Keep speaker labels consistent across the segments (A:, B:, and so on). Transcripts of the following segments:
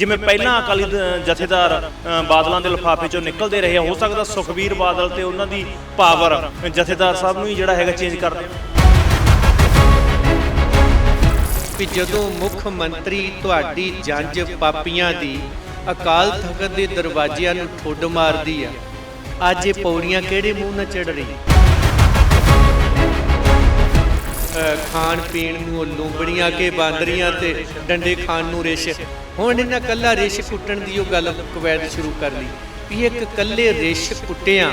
A: ਜਿਵੇਂ ਪਹਿਲਾਂ ਅਕਾਲੀ ਦ- ਜਥੇਦਾਰ ਬਾਦਲਾਂ ਦੇ ਲਿਫਾਫੇ ਚੋਂ ਨਿਕਲਦੇ ਰਹੇ ਹੋ ਸਕਦਾ ਸੁਖਬੀਰ ਬਾਦਲ ਤੇ ਉਹਨਾਂ ਦੀ ਪਾਵਰ ਜਥੇਦਾਰ ਸਾਹਿਬ ਨੂੰ ਹੀ ਜਿਹੜਾ ਹੈਗਾ ਚੇਂਜ ਕਰ ਦੇਣ।
B: ਵੀ ਜਦੋਂ ਮੁੱਖ ਮੰਤਰੀ ਤੁਹਾਡੀ ਜੰਜ ਪਾਪੀਆਂ ਦੀ ਅਕਾਲ ਤਖਤ ਦੇ ਦਰਵਾਜ਼ਿਆਂ ਨੂੰ ਠੁੱਡ ਮਾਰਦੀ ਆ, ਅੱਜ ਇਹ ਪੌੜੀਆਂ ਕਿਹੜੇ ਮੂੰਹ ਨਾਲ ਚੜ ਰਹੀ ਅਹ ਖਾਣ ਪੀਣ ਨੂੰ ਲੂੰਬੜੀਆਂ ਕੇ ਬਾਂਦਰੀਆਂ ਤੇ ਡੰਡੇ ਖਾਣ ਨੂੰ ਰੇਸ਼ ਹੁਣ ਇਹਨਾਂ ਕੱਲਾ ਰਿਸ਼ ਕੁੱਟਣ ਦੀ ਉਹ ਗੱਲ ਕਵੈਤ ਸ਼ੁਰੂ ਕਰ ਲਈ ਵੀ ਇੱਕ ਕੱਲੇ ਰਿਸ਼ ਕੁੱਟਿਆਂ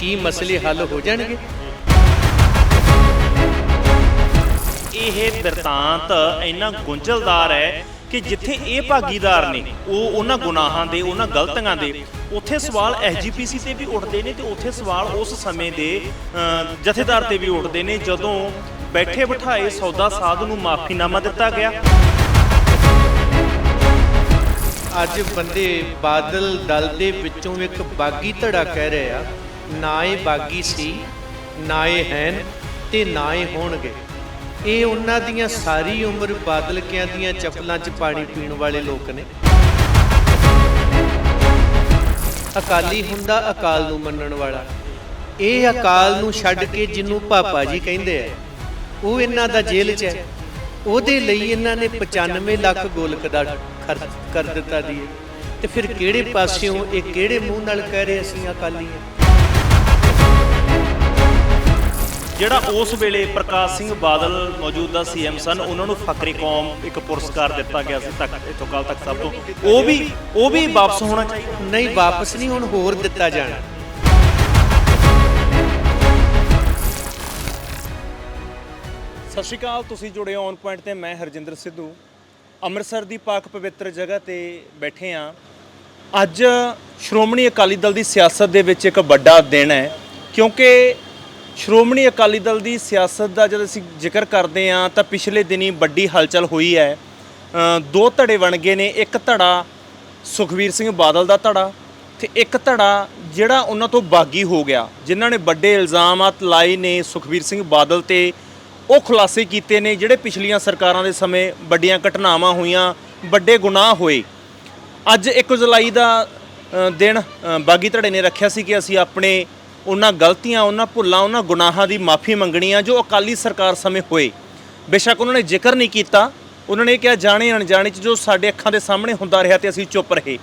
B: ਕੀ ਮਸਲੇ ਹੱਲ ਹੋ ਜਾਣਗੇ?
A: ਇਹ ਬਿਰਤਾਂਤ ਇੰਨਾ ਗੁੰਝਲਦਾਰ ਹੈ ਕਿ ਜਿੱਥੇ ਇਹ ਭਾਗੀਦਾਰ ਨੇ, ਉਹ ਉਹਨਾਂ ਗੁਨਾਹਾਂ ਦੇ, ਉਹਨਾਂ ਗਲਤੀਆਂ ਦੇ, ਉੱਥੇ ਸਵਾਲ ਐਸਜੀਪੀਸੀ ਤੇ ਵੀ ਉੱਠਦੇ ਨੇ ਤੇ ਉੱਥੇ ਸਵਾਲ ਉਸ ਸਮੇਂ ਦੇ ਜਥੇਦਾਰ ਤੇ ਵੀ ਉੱਠਦੇ ਨੇ ਜਦੋਂ ਬੈਠੇ ਬਿਠਾਏ ਸੌਦਾ ਸਾਧ ਨੂੰ ਮਾਫੀਨਾਮਾ ਦਿੱਤਾ ਗਿਆ।
B: ਅੱਜ ਬੰਦੇ ਬਾਦਲ ਦਲ ਦੇ ਵਿੱਚੋਂ ਇੱਕ ਬਾਗੀ ਧੜਾ ਕਹਿ ਰਹੇ ਆ, ਨਾ ਇਹ ਬਾਗੀ ਸੀ, ਨਾ ਇਹ ਹਨ ਤੇ ਨਾ ਇਹ ਹੋਣਗੇ। ਇਹ ਉਹਨਾਂ ਦੀਆਂ ਸਾਰੀ ਉਮਰ ਬਾਦਲਕਿਆਂ ਦੀਆਂ ਚੱਪਲਾਂ 'ਚ ਪਾਣੀ ਪੀਣ ਵਾਲੇ ਲੋਕ ਨੇ। ਅਕਾਲੀ ਹੁੰਦਾ ਅਕਾਲ ਨੂੰ ਮੰਨਣ ਵਾਲਾ। ਇਹ ਅਕਾਲ ਨੂੰ ਛੱਡ ਕੇ ਜਿਹਨੂੰ ਪਾਪਾ ਜੀ ਕਹਿੰਦੇ ਆ, ਉਹ ਇਹਨਾਂ ਦਾ ਜੇਲ੍ਹ 'ਚ ਹੈ। ਉਹਦੇ ਲਈ ਇਹਨਾਂ ਨੇ 95 ਲੱਖ ਗੋਲਕ ਦਾ ਖਰਚ ਕਰ ਦਿੱਤਾ ਦੀ ਤੇ ਫਿਰ ਕਿਹੜੇ ਪਾਸਿਓਂ ਇਹ ਕਿਹੜੇ ਮੂੰਹ ਨਾਲ ਕਹਿ ਰਹੇ ਅਸੀਂ ਅਕਾਲੀ ਹਾਂ?
A: ਜਿਹੜਾ ਉਸ ਵੇਲੇ ਪ੍ਰਕਾਸ਼ ਸਿੰਘ ਬਾਦਲ ਮੌਜੂਦਾ ਸੀਐਮ ਸਨ ਉਹਨਾਂ ਨੂੰ ਫਕਰੇ ਕੌਮ ਇੱਕ ਪੁਰਸਕਾਰ ਦਿੱਤਾ ਗਿਆ ਸੀ ਤੱਕ ਇਥੋਂ ਕੱਲ ਤੱਕ ਸਭ ਤੋਂ। ਉਹ ਵੀ ਉਹ ਵੀ ਵਾਪਸ ਹੋਣਾ ਚਾਹੀਦਾ।
B: ਨਹੀਂ ਵਾਪਸ ਨਹੀਂ ਹੁਣ ਹੋਰ ਦਿੱਤਾ ਜਾਣਾ।
A: ਸਤਿ ਸ਼੍ਰੀ ਅਕਾਲ, ਤੁਸੀਂ ਜੁੜੇ ਹੋ ਔਨ ਪੁਆਇੰਟ ਤੇ, ਮੈਂ ਹਰਜਿੰਦਰ ਸਿੱਧੂ। ਅੰਮ੍ਰਿਤਸਰ ਦੀ ਪਾਕ ਪਵਿੱਤਰ ਜਗ੍ਹਾ ਤੇ ਬੈਠੇ ਆ ਅੱਜ ਸ਼੍ਰੋਮਣੀ ਅਕਾਲੀ ਦਲ ਦੀ ਸਿਆਸਤ ਦੇ ਵਿੱਚ ਇੱਕ ਵੱਡਾ ਦਿਨ ਹੈ, ਕਿਉਂਕਿ ਸ਼੍ਰੋਮਣੀ ਅਕਾਲੀ ਦਲ ਦੀ ਸਿਆਸਤ ਦਾ ਜਦ ਅਸੀਂ ਜ਼ਿਕਰ ਕਰਦੇ ਆ ਤਾਂ ਪਿਛਲੇ ਦਿਨੀ ਵੱਡੀ ਹਲਚਲ ਹੋਈ ਹੈ। ਦੋ ਧੜੇ ਬਣ ਗਏ ਨੇ, ਇੱਕ ਧੜਾ ਸੁਖਵੀਰ ਸਿੰਘ ਬਾਦਲ ਦਾ ਧੜਾ ਤੇ ਇੱਕ ਧੜਾ ਜਿਹੜਾ ਉਹਨਾਂ ਤੋਂ ਬਾਗੀ ਹੋ ਗਿਆ, ਜਿਨ੍ਹਾਂ ਨੇ ਵੱਡੇ ਇਲਜ਼ਾਮਾਤ ਲਾਏ ਨੇ ਸੁਖਵੀਰ ਸਿੰਘ ਬਾਦਲ ਤੇ ਉਹ ਖੁਲਾਸੇ ਕੀਤੇ ਨੇ ਜਿਹੜੇ ਪਿਛਲੀਆਂ ਸਰਕਾਰਾਂ ਦੇ ਸਮੇਂ ਵੱਡੀਆਂ ਘਟਨਾਵਾਂ ਹੋਈਆਂ, ਵੱਡੇ ਗੁਨਾਹ ਹੋਏ। ਅੱਜ 1 ਜੁਲਾਈ ਦਾ ਦਿਨ ਬਾਗੀ ਧੜੇ ਨੇ ਰੱਖਿਆ ਸੀ ਕਿ ਅਸੀਂ ਆਪਣੇ ਉਹਨਾਂ ਗਲਤੀਆਂ, ਉਹਨਾਂ ਭੁੱਲਾਂ, ਉਹਨਾਂ ਗੁਨਾਹਾਂ ਦੀ ਮਾਫੀ ਮੰਗਣੀ ਆ ਜੋ ਅਕਾਲੀ ਸਰਕਾਰ ਸਮੇਂ ਹੋਏ। ਬੇਸ਼ੱਕ ਉਹਨਾਂ ਨੇ ਜ਼ਿਕਰ ਨਹੀਂ ਕੀਤਾ। ਉਹਨਾਂ ਨੇ ਕਿਹਾ, ਜਾਣੇ ਅਣਜਾਣੇ ਚ ਜੋ ਸਾਡੇ ਅੱਖਾਂ ਦੇ ਸਾਹਮਣੇ ਹੁੰਦਾ ਰਿਹਾ ਤੇ ਅਸੀਂ ਚੁੱਪ ਰਹੇ।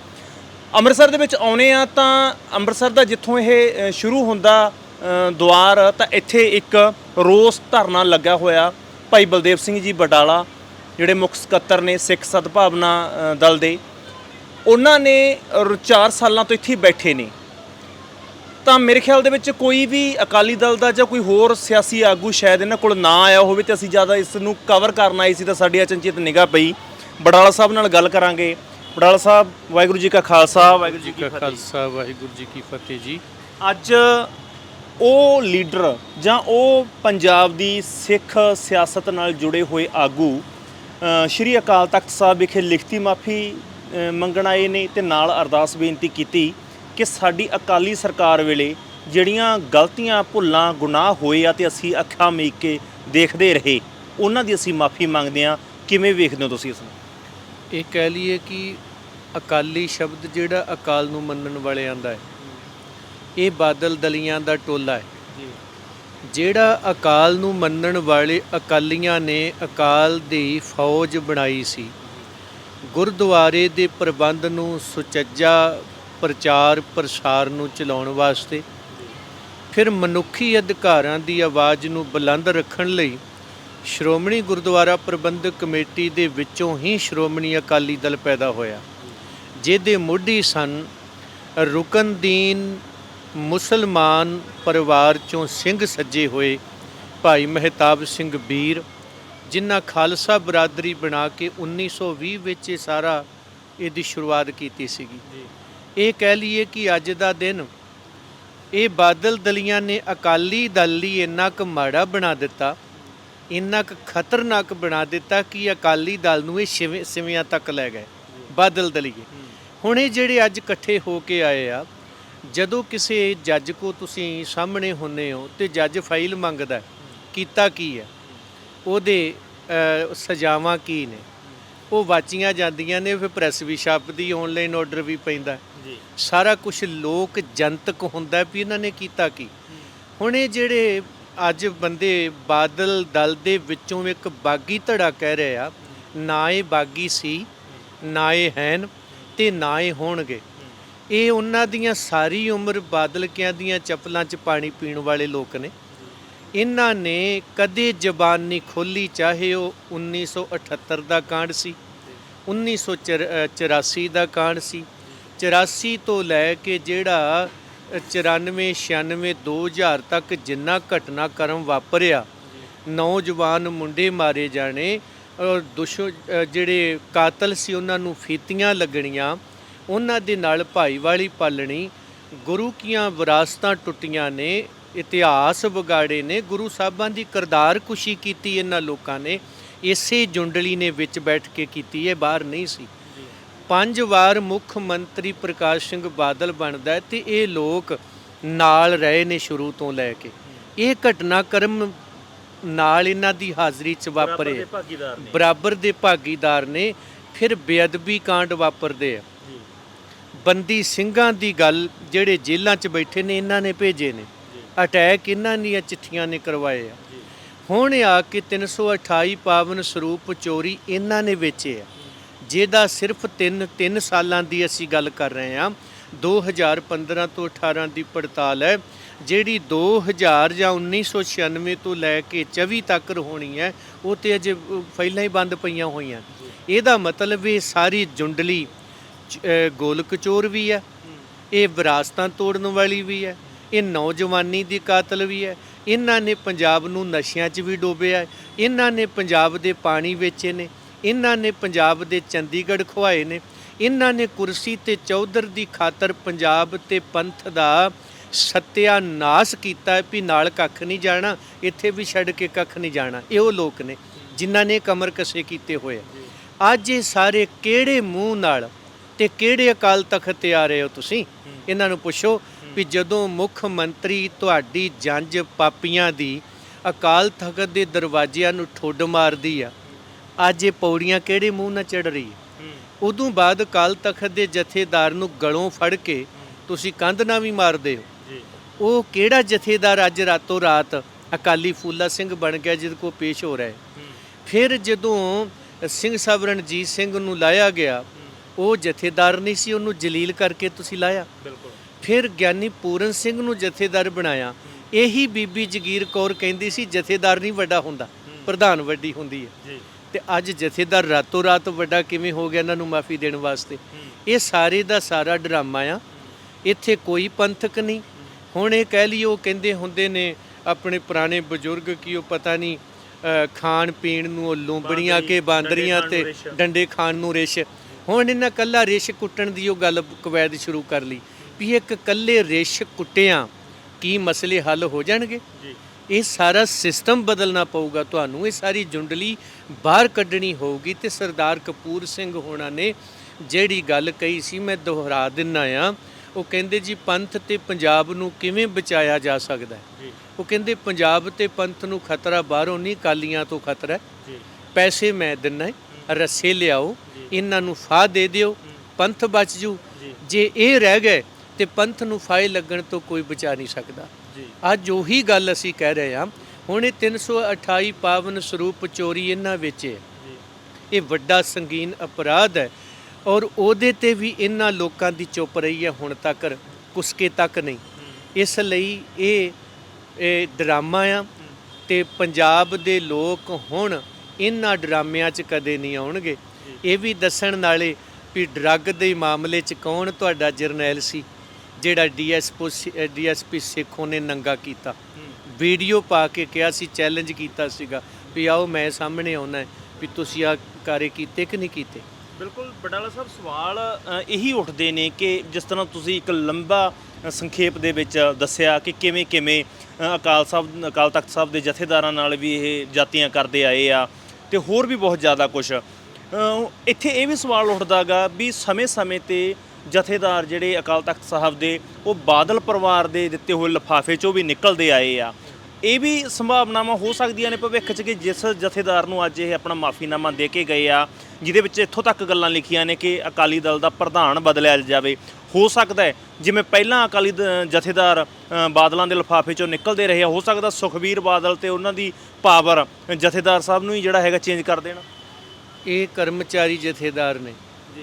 A: ਅੰਮ੍ਰਿਤਸਰ ਦੇ ਵਿੱਚ ਆਉਨੇ ਆ ਤਾਂ ਅੰਮ੍ਰਿਤਸਰ ਦਾ ਜਿੱਥੋਂ ਇਹ ਸ਼ੁਰੂ ਹੁੰਦਾ ਦੁਆਰ, ਤਾਂ ਇੱਥੇ ਇੱਕ ਰੋਸ ਧਰਨਾ ਲੱਗਾ ਹੋਇਆ ਭਾਈ ਬਲਦੇਵ ਸਿੰਘ ਜੀ ਬਡਾਲਾ ਜਿਹੜੇ ਮੁੱਖ ਸਕੱਤਰ ਨੇ ਸਿੱਖ ਸਦਭਾਵਨਾ ਦਲ ਦੇ ਉਹਨਾਂ ਨੇ 4 ਸਾਲਾਂ ਤੋਂ ਇੱਥੇ ਬੈਠੇ ਨੇ। ਤਾਂ ਮੇਰੇ ਖਿਆਲ ਦੇ ਵਿੱਚ ਕੋਈ ਵੀ ਅਕਾਲੀ ਦਲ ਦਾ ਜਾਂ ਕੋਈ ਹੋਰ ਸਿਆਸੀ ਆਗੂ ਸ਼ਾਇਦ ਇਹਨਾਂ ਕੋਲ ਨਾ ਆਇਆ ਹੋਵੇ ਤੇ ਅਸੀਂ ਜ਼ਿਆਦਾ ਇਸ ਨੂੰ ਕਵਰ ਕਰਨ ਆਏ ਸੀ ਤਾਂ ਸਾਡੀ ਅਚਨਚੇਤ ਨਿਗਾਹ ਪਈ। ਬਡਾਲਾ ਸਾਹਿਬ ਨਾਲ ਗੱਲ ਕਰਾਂਗੇ। ਬਡਾਲਾ ਸਾਹਿਬ ਵਾਹਿਗੁਰੂ ਜੀ ਕਾ ਖਾਲਸਾ ਵਾਹਿਗੁਰੂ ਜੀ ਕੀ
B: ਕਾ
A: ਫਤਿਹ।
B: ਖਾਲਸਾ ਵਾਹਿਗੁਰੂ ਜੀ ਕੀ ਫਤਿਹ ਜੀ।
A: ਅੱਜ ਉਹ ਲੀਡਰ ਜਾਂ ਉਹ ਪੰਜਾਬ ਦੀ ਸਿੱਖ ਸਿਆਸਤ ਨਾਲ ਜੁੜੇ ਹੋਏ ਆਗੂ ਸ਼੍ਰੀ ਅਕਾਲ ਤਖਤ ਸਾਹਿਬ ਵਿਖੇ ਲਿਖਤੀ ਮਾਫੀ ਮੰਗਣ ਆਏ ਨੇ ਤੇ ਨਾਲ ਅਰਦਾਸ ਬੇਨਤੀ ਕੀਤੀ ਕਿ ਸਾਡੀ ਅਕਾਲੀ ਸਰਕਾਰ ਵੇਲੇ ਜਿਹੜੀਆਂ ਗਲਤੀਆਂ, ਭੁੱਲਾਂ, ਗੁਨਾਹ ਹੋਏ ਆ ਤੇ ਅਸੀਂ ਅੱਖਾਂ ਮੀਕ ਕੇ ਦੇਖਦੇ ਰਹੇ, ਉਹਨਾਂ ਦੀ ਅਸੀਂ ਮਾਫੀ ਮੰਗਦੇ ਆ ਕਿਵੇਂ ਵੇਖਦੇ ਹੋ ਤੁਸੀਂ ਇਸ ਨੂੰ?
B: ਇਹ ਕਹਿ ਲਈਏ ਕਿ ਅਕਾਲੀ ਸ਼ਬਦ ਜਿਹੜਾ ਅਕਾਲ ਨੂੰ ਮੰਨਣ ਵਾਲਿਆਂ ਦਾ ਹੈ ਇਹ ਬਾਦਲ ਦਲੀਆਂ ਦਾ ਟੋਲਾ ਹੈ। ਜਿਹੜਾ ਅਕਾਲ ਨੂੰ ਮੰਨਣ ਵਾਲੇ ਅਕਾਲੀਆਂ ਨੇ ਅਕਾਲ ਦੀ ਫੌਜ ਬਣਾਈ ਸੀ ਗੁਰਦੁਆਰੇ ਦੇ ਪ੍ਰਬੰਧ ਨੂੰ ਸੁਚੱਜਾ ਪ੍ਰਚਾਰ ਪ੍ਰਸਾਰ ਨੂੰ ਚਲਾਉਣ ਵਾਸਤੇ ਫਿਰ ਮਨੁੱਖੀ ਅਧਿਕਾਰਾਂ ਦੀ ਆਵਾਜ਼ ਨੂੰ ਬੁਲੰਦ ਰੱਖਣ ਲਈ ਸ਼੍ਰੋਮਣੀ ਗੁਰਦੁਆਰਾ ਪ੍ਰਬੰਧਕ ਕਮੇਟੀ ਦੇ ਵਿੱਚੋਂ ਹੀ ਸ਼੍ਰੋਮਣੀ ਅਕਾਲੀ ਦਲ ਪੈਦਾ ਹੋਇਆ। ਜਿਹਦੇ ਮੋਢੀ ਸਨ ਰੁਕਨਦੀਨ ਮੁਸਲਮਾਨ ਪਰਿਵਾਰ ਚੋਂ ਸਿੰਘ ਸੱਜੇ ਹੋਏ ਭਾਈ ਮਹਿਤਾਬ ਸਿੰਘ ਬੀਰ ਜਿਨ੍ਹਾਂ ਖਾਲਸਾ ਬਰਾਦਰੀ ਬਣਾ ਕੇ 1920 ਵਿੱਚ ਇਹ ਸਾਰਾ ਇਹਦੀ ਸ਼ੁਰੂਆਤ ਕੀਤੀ ਸੀਗੀ। ਇਹ ਕਹਿ ਲਈਏ ਕਿ ਅੱਜ ਦਾ ਦਿਨ ਇਹ ਬਾਦਲ ਦਲੀਆਂ ਨੇ ਅਕਾਲੀ ਦਲ ਲਈ ਇੰਨਾ ਕੁ ਮਾੜਾ ਬਣਾ ਦਿੱਤਾ ਇੰਨਾ ਕੁ ਖਤਰਨਾਕ ਬਣਾ ਦਿੱਤਾ ਕਿ ਅਕਾਲੀ ਦਲ ਨੂੰ ਇਹ ਛਿਵੇਂ ਸਿਵਿਆਂ ਤੱਕ ਲੈ ਗਏ ਬਾਦਲ ਦਲੀਏ। ਹੁਣ ਇਹ ਜਿਹੜੇ ਅੱਜ ਇਕੱਠੇ ਹੋ ਕੇ ਆਏ ਆ ਜਦੋਂ ਕਿਸੇ ਜੱਜ ਕੋ ਤੁਸੀਂ ਸਾਹਮਣੇ ਹੁੰਨੇ ਹੋ ਤੇ ਜੱਜ ਫਾਈਲ ਮੰਗਦਾ ਕੀਤਾ ਕੀ ਹੈ? ਉਹਦੇ ਸਜ਼ਾਵਾਂ ਕੀ ਨੇ? ਉਹ ਵਾਚੀਆਂ ਜਾਂਦੀਆਂ ਨੇ ਫਿਰ ਪ੍ਰੈਸ ਵੀ ਛਾਪਦੀ ਆਨਲਾਈਨ ਆਰਡਰ ਵੀ ਪੈਂਦਾ
A: ਜੀ।
B: ਸਾਰਾ ਕੁਝ ਲੋਕ ਜਨਤਕ ਹੁੰਦਾ ਵੀ ਇਹਨਾਂ ਨੇ ਕੀਤਾ ਕੀ। ਹੁਣ ਇਹ ਜਿਹੜੇ ਅੱਜ ਬੰਦੇ ਬਾਦਲ ਦਲ ਦੇ ਵਿੱਚੋਂ ਇੱਕ ਬਾਗੀ ਧੜਾ ਕਹਿ ਰਹੇ ਆ ਨਾ ਇਹ ਬਾਗੀ ਸੀ ਨਾ ਇਹ ਹੈਨ ਤੇ ਨਾ ਇਹ ਹੋਣਗੇ। ਇਹ ਉਹਨਾਂ ਦੀਆਂ ਸਾਰੀ ਉਮਰ ਬਾਦਲਕਿਆਂ ਦੀਆਂ ਚੱਪਲਾਂ 'ਚ ਪਾਣੀ ਪੀਣ ਵਾਲੇ ਲੋਕ ਨੇ। ਇਹਨਾਂ ਨੇ ਕਦੇ ਜ਼ਬਾਨ ਨਹੀਂ ਖੋਲੀ ਚਾਹੇ ਉਹ 1978 ਦਾ ਕਾਂਡ ਸੀ 1984 ਦਾ ਕਾਂਡ ਸੀ। 84 ਤੋਂ ਲੈ ਕੇ ਜਿਹੜਾ 94 96 2000 ਤੱਕ ਜਿੰਨਾ ਘਟਨਾਕ੍ਰਮ ਵਾਪਰਿਆ, ਨੌਜਵਾਨ ਮੁੰਡੇ ਮਾਰੇ ਜਾਣੇ, ਔਰ ਦੁਸ਼, ਜਿਹੜੇ ਕਾਤਲ ਸੀ, ਉਹਨਾਂ ਨੂੰ ਫੀਤੀਆਂ ਲੱਗਣੀਆਂ ਉਹਨਾਂ ਦੇ ਨਾਲ ਭਾਈਵਾਲੀ ਪਾਲਣੀ ਗੁਰੂ ਕੀਆਂ ਵਿਰਾਸਤਾਂ ਟੁੱਟੀਆਂ ਨੇ ਇਤਿਹਾਸ ਵਿਗਾੜੇ ਨੇ ਗੁਰੂ ਸਾਹਿਬਾਂ ਦੀ ਕਰਦਾਰ ਕੁਸ਼ੀ ਕੀਤੀ ਇਹਨਾਂ ਲੋਕਾਂ ਨੇ ਇਸੇ ਜੁੰਡਲੀ ਨੇ ਵਿੱਚ ਬੈਠ ਕੇ ਕੀਤੀ ਹੈ ਬਾਹਰ ਨਹੀਂ ਸੀ। ਪੰਜ ਵਾਰ ਮੁੱਖ ਮੰਤਰੀ ਪ੍ਰਕਾਸ਼ ਸਿੰਘ ਬਾਦਲ ਬਣਦਾ ਤੇ ਇਹ ਲੋਕ ਨਾਲ ਰਹੇ ਨੇ ਸ਼ੁਰੂ ਤੋਂ ਲੈ ਕੇ। ਇਹ ਘਟਨਾਕ੍ਰਮ ਨਾਲ ਇਹਨਾਂ ਦੀ ਹਾਜ਼ਰੀ 'ਚ ਵਾਪਰੇ। ਬਰਾਬਰ ਦੇ ਭਾਗੀਦਾਰ ਨੇ ਫਿਰ ਬੇਅਦਬੀ ਕਾਂਡ ਵਾਪਰਦੇ ਆ। ਬੰਦੀ ਸਿੰਘਾਂ ਦੀ ਗੱਲ ਜਿਹੜੇ ਜੇਲ੍ਹਾਂ 'ਚ ਬੈਠੇ ਨੇ ਇਹਨਾਂ ਨੇ ਭੇਜੇ ਨੇ। ਅਟੈਕ ਇਹਨਾਂ ਦੀਆਂ ਚਿੱਠੀਆਂ ਨੇ ਕਰਵਾਏ ਆ। ਹੁਣ ਆ ਕਿ 328 ਪਾਵਨ ਸਰੂਪ ਚੋਰੀ ਇਹਨਾਂ ਨੇ ਵੇਚੇ ਆ। ਜਿਹਦਾ ਸਿਰਫ 3 3 ਸਾਲਾਂ ਦੀ ਅਸੀਂ ਗੱਲ ਕਰ ਰਹੇ ਹਾਂ 2015 ਤੋਂ 18 ਦੀ ਪੜਤਾਲ ਹੈ ਜਿਹੜੀ 2000 ਜਾਂ 1996 ਤੋਂ ਲੈ ਕੇ 24 ਤੱਕ ਹੋਣੀ ਹੈ ਉਹ ਤੇ ਅਜੇ ਪਹਿਲਾਂ ਹੀ ਬੰਦ ਪਈਆਂ ਹੋਈਆਂ। ਇਹਦਾ ਮਤਲਬ ਇਹ ਸਾਰੀ ਜੁੰਡਲੀ ਗੋਲਕਚੋਰ ਵੀ ਹੈ। ਇਹ ਵਿਰਾਸਤਾਂ ਤੋੜਨ ਵਾਲੀ ਵੀ ਹੈ। ਇਹ ਨੌਜਵਾਨੀ ਦੀ ਕਾਤਲ ਵੀ ਹੈ। ਇਹਨਾਂ ਨੇ ਪੰਜਾਬ ਨੂੰ ਨਸ਼ਿਆਂ 'ਚ ਵੀ ਡੋਬਿਆ ਇਹਨਾਂ ਨੇ ਪੰਜਾਬ ਦੇ ਪਾਣੀ ਵੇਚੇ ਨੇ। ਇਹਨਾਂ ਨੇ ਪੰਜਾਬ ਦੇ ਚੰਡੀਗੜ੍ਹ ਖਵਾਏ ਨੇ। ਇਹਨਾਂ ਨੇ ਕੁਰਸੀ ਤੇ ਚੌਧਰ ਦੀ ਖਾਤਰ ਪੰਜਾਬ ਤੇ ਪੰਥ ਦਾ ਸਤਿਆ ਨਾਸ ਕੀਤਾ ਵੀ ਨਾਲ ਕੱਖ ਨਹੀਂ ਜਾਣਾ, ਇੱਥੇ ਵੀ ਛੱਡ ਕੇ ਕੱਖ ਨਹੀਂ ਜਾਣਾ। ਇਹ ਉਹ ਲੋਕ ਨੇ ਜਿਨ੍ਹਾਂ ਨੇ ਕਮਰ ਕਸੇ ਕੀਤੇ ਹੋਏ ਅੱਜ ਇਹ ਸਾਰੇ ਕਿਹੜੇ ਮੂੰਹ ਨਾਲ ਤੇ ਕਿਹੜੇ ਅਕਾਲ ਤਖਤ ਤੇ ਆ ਰਹੇ ਹੋ ਤੁਸੀਂ? ਇਹਨਾਂ ਨੂੰ ਪੁੱਛੋ ਵੀ ਜਦੋਂ ਮੁੱਖ ਮੰਤਰੀ ਤੁਹਾਡੀ ਜੰਜ ਪਾਪੀਆਂ ਦੀ ਅਕਾਲ ਤਖਤ ਦੇ ਦਰਵਾਜ਼ਿਆਂ ਨੂੰ ਠੁੱਡ ਮਾਰਦੀ ਆ ਅੱਜ ਇਹ ਪੌੜੀਆਂ ਕਿਹੜੇ ਮੂੰਹ ਨਾਲ ਚੜ ਰਹੀ ਉਦੋਂ ਬਾਅਦ ਅਕਾਲ ਤਖਤ ਦੇ ਜਥੇਦਾਰ ਨੂੰ ਗਲੋਂ ਫੜ ਕੇ ਤੁਸੀਂ ਕੰਧ ਨਾਲ ਵੀ ਮਾਰਦੇ ਹੋ। ਉਹ ਕਿਹੜਾ ਜਥੇਦਾਰ ਅੱਜ ਰਾਤੋਂ ਰਾਤ ਅਕਾਲੀ ਫੂਲਾ ਸਿੰਘ ਬਣ ਗਿਆ ਜਿਹਦੇ ਕੋ ਪੇਸ਼ ਹੋ ਰਿਹਾ ਹੈ? ਫਿਰ ਜਦੋਂ ਸਿੰਘ ਸਾਹਿਬ ਰਣਜੀਤ ਸਿੰਘ ਨੂੰ ਲਾਇਆ ਗਿਆ ਉਹ ਜਥੇਦਾਰ ਨਹੀਂ ਸੀ ਉਹਨੂੰ ਜਲੀਲ ਕਰਕੇ ਤੁਸੀਂ ਲਾਇਆ।
A: ਬਿਲਕੁਲ।
B: ਫਿਰ ਗਿਆਨੀ ਪੂਰਨ ਸਿੰਘ ਨੂੰ ਜਥੇਦਾਰ ਬਣਾਇਆ। ਇਹੀ ਬੀਬੀ ਜਗੀਰ ਕੌਰ ਕਹਿੰਦੀ ਸੀ ਜਥੇਦਾਰ ਨਹੀਂ ਵੱਡਾ ਹੁੰਦਾ ਪ੍ਰਧਾਨ ਵੱਡੀ ਹੁੰਦੀ ਹੈ।
A: ਜੀ।
B: ਤੇ ਅੱਜ ਜਥੇਦਾਰ ਰਾਤੋਂ ਰਾਤ ਵੱਡਾ ਕਿਵੇਂ ਹੋ ਗਿਆ ਇਹਨਾਂ ਨੂੰ ਮਾਫੀ ਦੇਣ ਵਾਸਤੇ? ਇਹ ਸਾਰੇ ਦਾ ਸਾਰਾ ਡਰਾਮਾ ਆ। ਇੱਥੇ ਕੋਈ ਪੰਥਕ ਨਹੀਂ। ਹੁਣ ਇਹ ਕਹਿ ਲਈ ਉਹ ਕਹਿੰਦੇ ਹੁੰਦੇ ਨੇ ਆਪਣੇ ਪੁਰਾਣੇ ਬਜ਼ੁਰਗ ਕੀ ਉਹ ਪਤਾ ਨਹੀਂ ਖਾਣ ਪੀਣ ਨੂੰ ਉਹ ਲੂੰਬੜੀਆਂ ਕੇ ਬਾਂਦਰੀਆਂ ਤੇ ਡੰਡੇ ਖਾਣ ਨੂੰ ਰਿਸ਼ ਹੁਣ ਇਹਨਾਂ ਕੱਲਾ ਰਿਸ਼ ਕੁੱਟਣ ਦੀ ਉਹ ਗੱਲ ਕਵੈਦ ਸ਼ੁਰੂ ਕਰ ਲਈ ਵੀ ਇੱਕ ਕੱਲੇ ਰਿਸ਼ ਕੁੱਟਿਆਂ ਕੀ ਮਸਲੇ ਹੱਲ ਹੋ ਜਾਣਗੇ?
A: ਜੀ।
B: ਇਹ ਸਾਰਾ ਸਿਸਟਮ ਬਦਲਣਾ ਪਊਗਾ ਤੁਹਾਨੂੰ ਇਹ ਸਾਰੀ ਜੁੰਡਲੀ ਬਾਹਰ ਕੱਢਣੀ ਹੋਊਗੀ ਤੇ ਸਰਦਾਰ ਕਪੂਰ ਸਿੰਘ ਹੋਣਾ ਨੇ ਜਿਹੜੀ ਗੱਲ ਕਹੀ ਸੀ ਮੈਂ ਦੁਹਰਾ ਦਿੰਨਾ ਆ ਉਹ ਕਹਿੰਦੇ ਜੀ ਪੰਥ ਤੇ ਪੰਜਾਬ ਨੂੰ ਕਿਵੇਂ ਬਚਾਇਆ ਜਾ ਸਕਦਾ? ਹੈ ਉਹ ਕਹਿੰਦੇ ਪੰਜਾਬ ਤੇ ਪੰਥ ਨੂੰ ਖਤਰਾ ਬਾਹਰੋਂ ਨਹੀਂ ਕਾਲੀਆਂ ਤੋਂ ਖਤਰਾ। ਹੈ
A: ਜੀ।
B: ਪੈਸੇ ਮੈਂ ਦਿੰਨਾ ਹੈ ਰੱਸੇ ਲਿਆਓ ਇਹਨਾਂ ਨੂੰ ਫਾਹ ਦੇ ਦਿਓ ਪੰਥ ਬਚ ਜੂ।
A: ਜੀ।
B: ਇਹ ਰਹਿ ਗਏ ਤੇ ਪੰਥ ਨੂੰ ਫਾਇ ਲੱਗਣ ਤੋਂ ਕੋਈ ਬਚਾ ਨਹੀਂ ਸਕਦਾ। ਅੱਜ ਉਹੀ ਗੱਲ ਅਸੀਂ ਕਹਿ ਰਹੇ ਹਾਂ ਹੁਣ ਇਹ 328 ਪਾਵਨ ਸਰੂਪ ਚੋਰੀ ਇਹਨਾਂ ਵਿੱਚ ਹੈ। ਇਹ ਵੱਡਾ ਸੰਗੀਨ ਅਪਰਾਧ ਹੈ ਔਰ ਉਹਦੇ ਤੇ ਵੀ ਇਹਨਾਂ ਲੋਕਾਂ ਦੀ ਚੁੱਪ ਰਹੀ ਹੈ ਹੁਣ ਤੱਕ ਕੁਸਕੇ ਤੱਕ ਨਹੀਂ। ਇਸ ਲਈ ਇਹ ਇਹ ਡਰਾਮਾ ਆ ਤੇ ਪੰਜਾਬ ਦੇ ਲੋਕ ਹੁਣ ਇਹਨਾਂ ਡਰਾਮਿਆਂ 'ਚ ਕਦੇ ਨਹੀਂ ਆਉਣਗੇ। ਇਹ ਵੀ ਦੱਸਣ ਨਾਲੇ ਵੀ ਡਰੱਗ ਦੇ ਮਾਮਲੇ 'ਚ ਕੌਣ ਤੁਹਾਡਾ ਜਰਨੈਲ ਸੀ, ਜਿਹੜਾ ਡੀਐਸਪੀ ਡੀਐਸਪੀ ਸੇਖੋਂ ਨੇ ਨੰਗਾ ਕੀਤਾ। ਵੀਡੀਓ ਪਾ ਕੇ ਕਿਹਾ ਸੀ, ਚੈਲੰਜ ਕੀਤਾ ਸੀਗਾ ਵੀ ਆਓ ਮੈਂ ਸਾਹਮਣੇ ਆਉਣਾ ਵੀ ਤੁਸੀਂ ਆ ਕਾਰੇ ਕੀਤੇ ਕਿ ਨਹੀਂ ਕੀਤੇ?
A: ਬਿਲਕੁਲ, ਬਡਾਲਾ ਸਾਹਿਬ, ਸਵਾਲ ਇਹੀ ਉੱਠਦੇ ਨੇ ਕਿ ਜਿਸ ਤਰ੍ਹਾਂ ਤੁਸੀਂ ਇੱਕ ਲੰਬਾ ਸੰਖੇਪ ਦੇ ਵਿੱਚ ਦੱਸਿਆ ਕਿ ਕਿਵੇਂ ਕਿਵੇਂ ਅਕਾਲ ਸਾਹਿਬ, ਅਕਾਲ ਤਖਤ ਸਾਹਿਬ ਦੇ ਜਥੇਦਾਰਾਂ ਨਾਲ ਵੀ ਇਹ ਜਾਤੀਆਂ ਕਰਦੇ ਆਏ ਆ ਤੇ ਹੋਰ ਵੀ ਬਹੁਤ ਜ਼ਿਆਦਾ ਕੁਝ ਇੱਥੇ ਇਹ ਵੀ ਸਵਾਲ ਉੱਠਦਾਗਾ ਵੀ ਸਮੇਂ-ਸਮੇਂ ਤੇ ਜਥੇਦਾਰ ਜਿਹੜੇ ਅਕਾਲ ਤਖਤ ਸਾਹਿਬ ਦੇ, ਉਹ ਬਾਦਲ ਪਰਿਵਾਰ ਦੇ ਦਿੱਤੇ ਹੋਏ ਲਿਫਾਫੇ ਚੋਂ ਵੀ ਨਿਕਲਦੇ ਆਏ ਆ। ਇਹ ਵੀ ਸੰਭਾਵਨਾਵਾਂ ਹੋ ਸਕਦੀਆਂ ਨੇ ਭਵਿੱਖ 'ਚ ਕਿ ਜਿਸ ਜਥੇਦਾਰ ਨੂੰ ਅੱਜ ਇਹ ਆਪਣਾ ਮਾਫੀਨਾਮਾ ਦੇ ਕੇ ਗਏ ਆ, ਜਿਹਦੇ ਵਿੱਚ ਇੱਥੋਂ ਤੱਕ ਗੱਲਾਂ ਲਿਖੀਆਂ ਨੇ ਕਿ ਅਕਾਲੀ ਦਲ ਦਾ ਪ੍ਰਧਾਨ ਬਦਲਿਆ ਜਾਵੇ। ਹੋ ਸਕਦਾ ਹੈ, ਜਿਵੇਂ ਪਹਿਲਾਂ ਅਕਾਲੀ ਦ- ਜਥੇਦਾਰ ਬਾਦਲਾਂ ਦੇ ਲਿਫਾਫੇ ਚੋਂ ਨਿਕਲਦੇ ਰਹੇ ਆ, ਹੋ ਸਕਦਾ ਸੁਖਬੀਰ ਬਾਦਲ ਤੇ ਉਹਨਾਂ ਦੀ ਪਾਵਰ ਜਥੇਦਾਰ ਸਾਹਿਬ ਨੂੰ ਹੀ ਜਿਹੜਾ ਹੈਗਾ ਚੇਂਜ ਕਰ ਦੇਣ।
B: ਇਹ ਕਰਮਚਾਰੀ ਜਥੇਦਾਰ ਨੇ।
A: ਜੀ।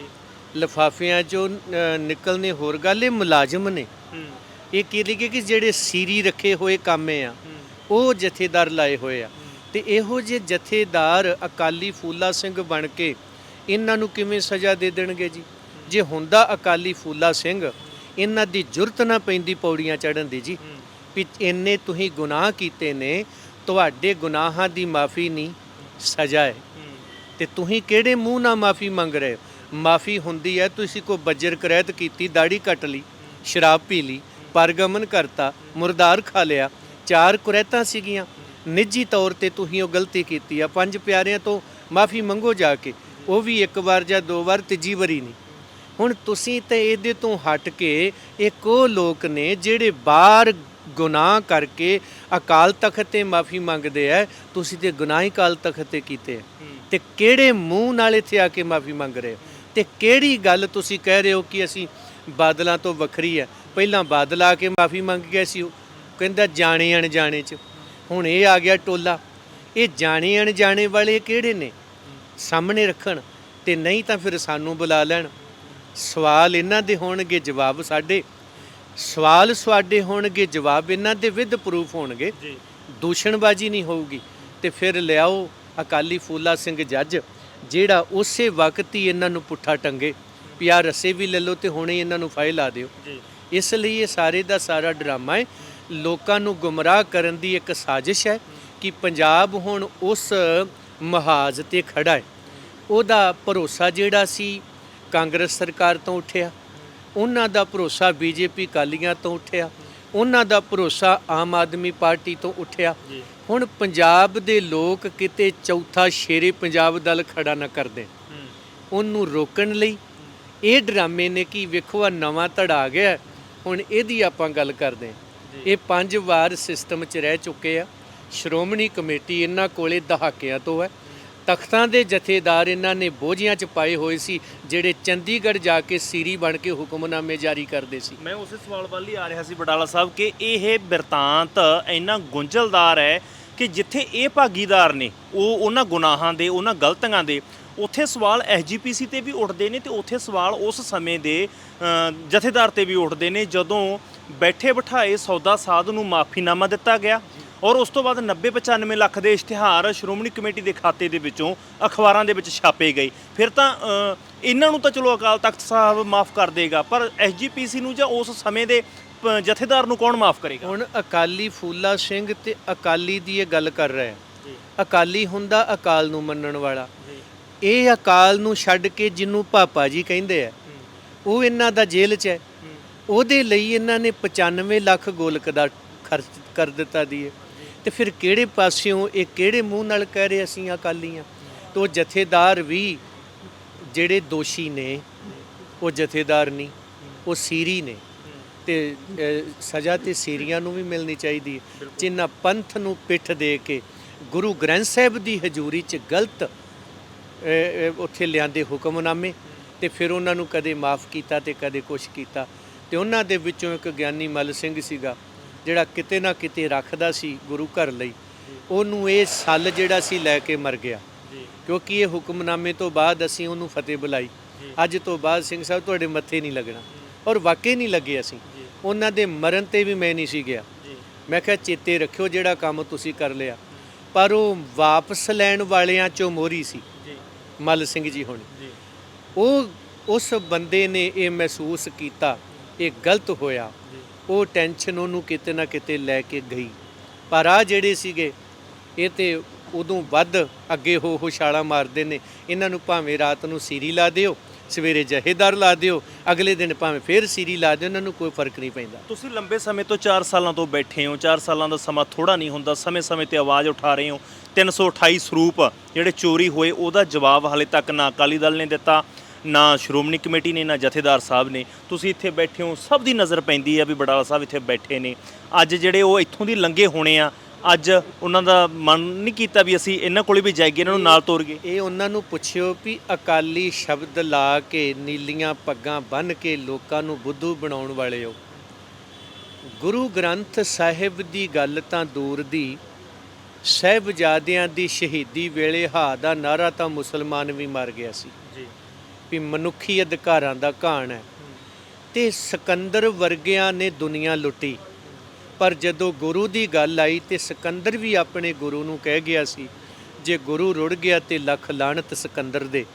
B: ਲਫਾਫਿਆਂ ਚੋਂ ਅ, ਨਿਕਲਨੇ ਹੋਰ ਗੱਲ ਇਹ ਮੁਲਾਜ਼ਮ ਨੇ। ਇਹ ਕੀ ਲਿਖੇ ਕਿ ਜਿਹੜੇ ਸੀਰੀ ਰੱਖੇ ਹੋਏ ਕਾਮੇ ਆ ਉਹ ਜਥੇਦਾਰ ਲਾਏ ਹੋਏ ਆ। ਤੇ ਇਹੋ ਜਿਹੇ ਜਥੇਦਾਰ ਅਕਾਲੀ ਫੂਲਾ ਸਿੰਘ ਬਣ ਕੇ ਇਹਨਾਂ ਨੂੰ ਕਿਵੇਂ ਸਜ਼ਾ ਦੇ ਦੇਣਗੇ ਜੀ? ਜੇ ਹੁੰਦਾ ਅਕਾਲੀ ਫੂਲਾ ਸਿੰਘ ਇਹਨਾਂ ਦੀ ਜੁਰਤ ਨਾ ਪੈਂਦੀ ਪੌੜੀਆਂ ਚੜਨ ਦੀ ਜੀ। ਵੀ ਇੰਨੇ ਤੁਸੀਂ ਗੁਨਾਹ ਕੀਤੇ ਨੇ ਤੁਹਾਡੇ ਗੁਨਾਹਾਂ ਦੀ ਮਾਫੀ ਨਹੀਂ, ਸਜ਼ਾ ਹੈ। ਤੇ ਤੁਸੀਂ ਕਿਹੜੇ ਮੂੰਹ ਨਾਲ ਮਾਫੀ ਮੰਗ ਰਹੇ ਹੋ? ਮਾਫੀ ਹੁੰਦੀ ਹੈ, ਤੁਸੀਂ ਕੋ ਬੱਜਰ ਕਰੈਤ ਕੀਤੀ ਦਾੜੀ ਕੱਟ ਲਈ, ਸ਼ਰਾਬ ਪੀ ਲਈ, ਪਰਗਮਨ ਕਰਤਾ, ਮੁਰਦਾਰ ਖਾ ਲਿਆ, ਚਾਰ ਕੁਰੈਤਾਂ ਸੀਗੀਆਂ। ਨਿੱਜੀ ਤੌਰ ਤੇ ਤੁਸੀਂ ਉਹ ਗਲਤੀ ਕੀਤੀ ਆ। ਪੰਜ ਪਿਆਰਿਆਂ ਤੋਂ ਮਾਫੀ ਮੰਗੋ ਜਾ ਕੇ, ਉਹ ਵੀ ਇੱਕ ਵਾਰ ਜਾਂ ਦੋ ਵਾਰ, ਤੀਜੀ ਵਾਰੀ ਨਹੀਂ। ਹੁਣ ਤੁਸੀਂ ਤੇ ਇਹਦੇ ਤੋਂ ਹਟ ਕੇ ਇੱਕ ਉਹ ਲੋਕ ਨੇ ਜਿਹੜੇ ਬਾਹਰ ਗੁਨਾਹ ਕਰਕੇ ਅਕਾਲ ਤਖਤ ਤੇ ਮਾਫੀ ਮੰਗਦੇ ਆ ਤੁਸੀਂ ਤੇ ਗੁਨਾਹੀ ਅਕਾਲ ਤਖਤ ਤੇ ਕੀਤੇ ਤੇ ਕਿਹੜੇ ਮੂੰਹ ਨਾਲ ਇੱਥੇ ਆ ਕੇ ਮਾਫੀ ਮੰਗ ਰਹੇ ਹੋ? ਤੇ ਕਿਹੜੀ ਗੱਲ ਤੁਸੀਂ ਕਹਿ ਰਹੇ ਹੋ ਕਿ ਅਸੀਂ ਬਾਦਲਾਂ ਤੋਂ ਵੱਖਰੀ ਹੈ ਪਹਿਲਾਂ ਬਾਦਲ ਆ ਕੇ ਮਾਫੀ ਮੰਗ ਗਿਆ ਸੀ ਉਹ। ਕਹਿੰਦਾ ਜਾਣੇ ਅਣਜਾਣੇ ਚ। ਹੁਣ ਇਹ ਆ ਗਿਆ ਟੋਲਾ। ਇਹ ਜਾਣੇ ਅਣਜਾਣੇ ਵਾਲੇ ਕਿਹੜੇ ਨੇ? ਸਾਹਮਣੇ ਰੱਖਣ ਤੇ ਨਹੀਂ ਤਾਂ ਫਿਰ ਸਾਨੂੰ ਬੁਲਾ ਲੈਣ। ਸਵਾਲ ਇਹਨਾਂ ਦੇ ਹੋਣਗੇ ਜਵਾਬ ਸਾਡੇ। ਸਵਾਲ ਤੁਹਾਡੇ ਹੋਣਗੇ ਜਵਾਬ ਇਹਨਾਂ ਦੇ ਵਿਦ ਪ੍ਰੂਫ ਹੋਣਗੇ।
A: ਜੀ।
B: ਦੂਸ਼ਣਬਾਜ਼ੀ ਨਹੀਂ ਹੋਊਗੀ। ਤੇ ਫਿਰ ਲਿਆਓ ਅਕਾਲੀ ਫੂਲਾ ਸਿੰਘ ਜੱਜ ਜਿਹੜਾ ਉਸੇ ਵਕਤ ਹੀ ਇਹਨਾਂ ਨੂੰ ਪੁੱਠਾ ਟੰਗੇ। ਪਿਆ ਰਸੇ ਵੀ ਲੈ ਲਓ ਤੇ ਹੁਣੇ ਇਹਨਾਂ ਨੂੰ ਫਾਇਲ ਲਾ ਦਿਓ।
A: ਜੀ।
B: ਇਸ ਲਈ ਇਹ ਸਾਰੇ ਦਾ ਸਾਰਾ ਡਰਾਮਾ ਹੈ। ਲੋਕਾਂ ਨੂੰ ਗੁੰਮਰਾਹ ਕਰਨ ਦੀ ਇੱਕ ਸਾਜ਼ਿਸ਼ ਹੈ ਕਿ ਪੰਜਾਬ ਹੁਣ ਉਸ ਮਹਾਜ਼ ਤੇ ਖੜਾ ਹੈ। ਉਹਦਾ ਭਰੋਸਾ ਜਿਹੜਾ ਸੀ ਕਾਂਗਰਸ ਸਰਕਾਰ ਤੋਂ ਉੱਠਿਆ। ਉਹਨਾਂ ਦਾ ਭਰੋਸਾ ਬੀਜੇਪੀ ਕਾਲੀਆਂ ਤੋਂ ਉੱਠਿਆ ਉਹਨਾਂ ਦਾ ਭਰੋਸਾ ਆਮ ਆਦਮੀ ਪਾਰਟੀ ਤੋਂ ਉੱਠਿਆ। ਹੁਣ ਪੰਜਾਬ ਦੇ ਲੋਕ ਕਿਤੇ ਚੌਥਾ ਸ਼ੇਰੇ ਪੰਜਾਬ ਦਲ ਖੜਾ ਨਾ ਕਰਦੇ ਉਹਨੂੰ ਰੋਕਣ ਲਈ ਇਹ ਡਰਾਮੇ ਨੇ ਕਿ ਵੇਖੋ ਆ ਨਵਾਂ ਧੜਾ ਆ ਗਿਆ ਹੁਣ ਇਹਦੀ ਆਪਾਂ ਗੱਲ ਕਰਦੇ ਇਹ ਪੰਜ ਵਾਰ ਸਿਸਟਮ 'ਚ ਰਹਿ ਚੁੱਕੇ ਆ। ਸ਼੍ਰੋਮਣੀ ਕਮੇਟੀ ਇਹਨਾਂ ਕੋਲੇ ਦਹਾਕਿਆਂ ਤੋਂ ਹੈ। ਤਖਤਾਂ ਦੇ ਜਥੇਦਾਰ ਇਹਨਾਂ ਨੇ ਬੋਝੀਆਂ 'ਚ ਪਾਏ ਹੋਏ ਸੀ, ਜਿਹੜੇ ਚੰਡੀਗੜ੍ਹ ਜਾ ਕੇ ਸੀਰੀ ਬਣ ਕੇ ਹੁਕਮਨਾਮੇ ਜਾਰੀ ਕਰਦੇ ਸੀ।
A: ਮੈਂ ਉਸੇ ਸਵਾਲ ਵੱਲ ਹੀ ਆ ਰਿਹਾ ਸੀ ਬਟਾਲਾ ਸਾਹਿਬ ਕਿ ਇਹ ਬਿਰਤਾਂਤ ਇੰਨਾ ਗੁੰਝਲਦਾਰ ਹੈ ਕਿ ਜਿੱਥੇ ਇਹ ਭਾਗੀਦਾਰ ਨੇ, ਉਹ ਉਹਨਾਂ ਗੁਨਾਹਾਂ ਦੇ, ਉਹਨਾਂ ਗਲਤੀਆਂ ਦੇ, ਉੱਥੇ ਸਵਾਲ ਐਸਜੀਪੀਸੀ ਤੇ ਵੀ ਉੱਠਦੇ ਨੇ ਤੇ ਉੱਥੇ ਸਵਾਲ ਉਸ ਸਮੇਂ ਦੇ ਜਥੇਦਾਰ ਤੇ ਵੀ ਉੱਠਦੇ ਨੇ, ਜਦੋਂ ਬੈਠੇ ਬਿਠਾਏ ਸੌਦਾ ਸਾਧ ਨੂੰ ਮਾਫੀਨਾਮਾ ਦਿੱਤਾ ਗਿਆ। ਔਰ ਉਸ ਤੋਂ ਬਾਅਦ 90 95 ਲੱਖ ਦੇ ਇਸ਼ਤਿਹਾਰ ਸ਼੍ਰੋਮਣੀ ਕਮੇਟੀ ਦੇ ਖਾਤੇ ਦੇ ਵਿੱਚੋਂ ਅਖਬਾਰਾਂ ਦੇ ਵਿੱਚ ਛਾਪੇ ਗਏ। ਫਿਰ ਤਾਂ ਇਹਨਾਂ ਨੂੰ ਤਾਂ ਚਲੋ ਅਕਾਲ ਤਖਤ ਸਾਹਿਬ ਮਾਫ ਕਰ ਦੇਗਾ ਪਰ ਐਸਜੀਪੀਸੀ ਨੂੰ ਜਾਂ ਉਸ ਸਮੇਂ ਦੇ ਜਥੇਦਾਰ ਨੂੰ ਕੌਣ ਮਾਫ ਕਰੇਗਾ?
B: ਹੁਣ ਅਕਾਲੀ ਫੂਲਾ ਸਿੰਘ ਤੇ ਅਕਾਲੀ ਦੀ ਇਹ ਗੱਲ ਕਰ ਰਹੇ ਅਕਾਲੀ ਹੁੰਦਾ ਅਕਾਲ ਨੂੰ ਮੰਨਣ ਵਾਲਾ। ਇਹ ਅਕਾਲ ਨੂੰ ਛੱਡ ਕੇ ਜਿਹਨੂੰ ਪਾਪਾ ਜੀ ਕਹਿੰਦੇ ਆ ਉਹ ਇਹਨਾਂ ਦਾ ਜੇਲ੍ਹ 'ਚ ਹੈ। ਉਹਦੇ ਲਈ ਇਹਨਾਂ ਨੇ 95 ਲੱਖ ਗੋਲਕ ਦਾ ਖਰਚ ਕਰ ਦਿੱਤਾ ਦੀਏ ਤੇ ਫਿਰ ਕਿਹੜੇ ਪਾਸਿਓਂ, ਇਹ ਕਿਹੜੇ ਮੂੰਹ ਨਾਲ ਕਹਿ ਰਹੇ ਅਸੀਂ ਅਕਾਲੀ ਆ? ਤੋ ਜਥੇਦਾਰ ਵੀ ਜਿਹੜੇ ਦੋਸ਼ੀ ਨੇ, ਉਹ ਜਥੇਦਾਰ ਨਹੀਂ, ਉਹ ਸੀਰੀ ਨੇ। ਤੇ ਸਜ਼ਾ ਤੇ ਸੀਰੀਆਂ ਨੂੰ ਵੀ ਮਿਲਣੀ ਚਾਹੀਦੀ ਹੈ। ਜਿਨ੍ਹਾਂ ਪੰਥ ਨੂੰ ਪਿੱਠ ਦੇ ਕੇ ਗੁਰੂ ਗ੍ਰੰਥ ਸਾਹਿਬ ਦੀ ਹਜ਼ੂਰੀ 'ਚ ਗਲਤ ਉੱਥੇ ਲਿਆਂਦੇ ਹੁਕਮਨਾਮੇ ਤੇ ਫਿਰ ਉਹਨਾਂ ਨੂੰ ਕਦੇ ਮਾਫ ਕੀਤਾ ਤੇ ਕਦੇ ਕੁਛ ਕੀਤਾ। ਤੇ ਉਹਨਾਂ ਦੇ ਵਿੱਚੋਂ ਇੱਕ ਗਿਆਨੀ ਮਲ ਸਿੰਘ ਸੀਗਾ ਜਿਹੜਾ ਕਿਤੇ ਨਾ ਕਿਤੇ ਰੱਖਦਾ ਸੀ ਗੁਰੂ ਘਰ ਲਈ ਉਹਨੂੰ ਇਹ ਸੱਲ ਜਿਹੜਾ ਸੀ ਲੈ ਕੇ ਮਰ ਗਿਆ। ਕਿਉਂਕਿ ਇਹ ਹੁਕਮਨਾਮੇ ਤੋਂ ਬਾਅਦ ਅਸੀਂ ਉਹਨੂੰ ਫਤਿਹ ਬੁਲਾਈ। ਅੱਜ ਤੋਂ ਬਾਅਦ ਸਿੰਘ ਸਾਹਿਬ ਤੁਹਾਡੇ ਮੱਥੇ ਨਹੀਂ ਲੱਗਣਾ। ਔਰ ਵਾਕਈ ਨਹੀਂ ਲੱਗੇ ਅਸੀਂ। ਉਹਨਾਂ ਦੇ ਮਰਨ ਤੇ ਵੀ ਮੈਂ ਨਹੀਂ ਸੀ ਗਿਆ। ਮੈਂ ਕਿਹਾ ਚੇਤੇ ਰੱਖਿਓ ਜਿਹੜਾ ਕੰਮ ਤੁਸੀਂ ਕਰ ਲਿਆ। ਪਰ ਉਹ ਵਾਪਸ ਲੈਣ ਵਾਲਿਆਂ ਚੋਂ ਮੋਰੀ ਸੀ। ਮੱਲ ਸਿੰਘ ਜੀ ਹੁਣ। ਉਹ ਉਸ ਬੰਦੇ ਨੇ ਇਹ ਮਹਿਸੂਸ ਕੀਤਾ। ਇਹ ਗਲਤ ਹੋਇਆ। ਉਹ ਟੈਨਸ਼ਨ ਉਹਨੂੰ ਕਿਤੇ ਨਾ ਕਿਤੇ ਲੈ ਕੇ ਗਈ। ਪਰ ਆ ਜਿਹੜੇ ਸੀਗੇ, ਇਹ ਤੇ ਉਦੋਂ ਵੱਧ ਅੱਗੇ ਹੋ ਹੋ ਛਾਲਾਂ ਮਾਰਦੇ ਨੇ। ਇਹਨਾਂ ਨੂੰ ਭਾਵੇਂ ਰਾਤ ਨੂੰ ਸੀਰੀ ਲਾ ਦਿਓ, ਸਵੇਰੇ ਜਹੇਦਾਰ ਲਾ ਦਿਓ, ਅਗਲੇ ਦਿਨ ਭਾਵੇਂ ਫੇਰ ਸੀਰੀ ਲਾ ਦਿਓ, ਇਹਨਾਂ ਨੂੰ ਕੋਈ ਫ਼ਰਕ ਨਹੀਂ ਪੈਂਦਾ।
A: ਤੁਸੀਂ ਲੰਬੇ ਸਮੇਂ ਤੋਂ 4 ਸਾਲਾਂ ਤੋਂ ਬੈਠੇ ਹੋ 4 ਸਾਲਾਂ ਦਾ ਸਮਾਂ ਥੋੜਾ ਨਹੀਂ ਹੁੰਦਾ, ਸਮੇਂ-ਸਮੇਂ ਤੇ ਆਵਾਜ਼ ਉਠਾ ਰਹੇ ਹੋ। 328 ਸਰੂਪ ਜਿਹੜੇ ਚੋਰੀ ਹੋਏ, ਉਹਦਾ ਜਵਾਬ ਹਾਲੇ ਤੱਕ ਨਾ ਅਕਾਲੀ ਦਲ ਨੇ ਦਿੱਤਾ। ਨਾ ਸ਼੍ਰੋਮਣੀ ਕਮੇਟੀ ਨੇ ਨਾ ਜਥੇਦਾਰ ਸਾਹਿਬ ਨੇ। ਤੁਸੀਂ ਇੱਥੇ ਬੈਠੇ ਹੋ ਸਭ ਦੀ ਨਜ਼ਰ ਪੈਂਦੀ ਆ ਵੀ ਬਡਾਲਾ ਸਾਹਿਬ ਇੱਥੇ ਬੈਠੇ ਨੇ। ਅੱਜ ਜਿਹੜੇ ਉਹ ਇੱਥੋਂ ਦੀ ਲੰਘੇ ਹੋਣੇ ਆ ਅੱਜ ਉਹਨਾਂ ਦਾ ਮਨ ਨਹੀਂ ਕੀਤਾ ਵੀ ਅਸੀਂ ਇਹਨਾਂ ਕੋਲੇ ਵੀ ਜਾਈਏ ਇਹਨਾਂ ਨੂੰ ਨਾਲ ਤੋਰੀਏ।
B: ਇਹ ਉਹਨਾਂ ਨੂੰ ਪੁੱਛਿਓ ਵੀ ਅਕਾਲੀ ਸ਼ਬਦ ਲਾ ਕੇ ਨੀਲੀਆਂ ਪੱਗਾਂ ਬੰਨ੍ਹ ਕੇ ਲੋਕਾਂ ਨੂੰ ਬੁੱਧੂ ਬਣਾਉਣ ਵਾਲੇ ਹੋ। ਗੁਰੂ ਗ੍ਰੰਥ ਸਾਹਿਬ ਦੀ ਗੱਲ ਤਾਂ ਦੂਰ ਦੀ ਸਹਿਬਜ਼ਾਦਿਆਂ ਦੀ ਸ਼ਹੀਦੀ ਵੇਲੇ ਹਾ ਦਾ ਨਾਰਾ ਤਾਂ ਮੁਸਲਮਾਨ ਵੀ ਮਰ ਗਿਆ ਸੀ। ਵੀ ਮਨੁੱਖੀ ਅਧਿਕਾਰਾਂ ਦਾ ਘਾਣ ਹੈ। ਤੇ ਸਿਕੰਦਰ ਵਰਗਿਆਂ ਨੇ ਦੁਨੀਆ ਲੁੱਟੀ। ਪਰ ਜਦੋਂ ਗੁਰੂ ਦੀ ਗੱਲ ਆਈ ਤੇ ਸਿਕੰਦਰ ਵੀ ਆਪਣੇ ਗੁਰੂ ਨੂੰ ਕਹਿ ਗਿਆ ਸੀ, ਜੇ ਗੁਰੂ ਰੁੜ ਗਿਆ ਤੇ ਲੱਖ ਲਾਣਤ ਸਿਕੰਦਰ ਦੇ।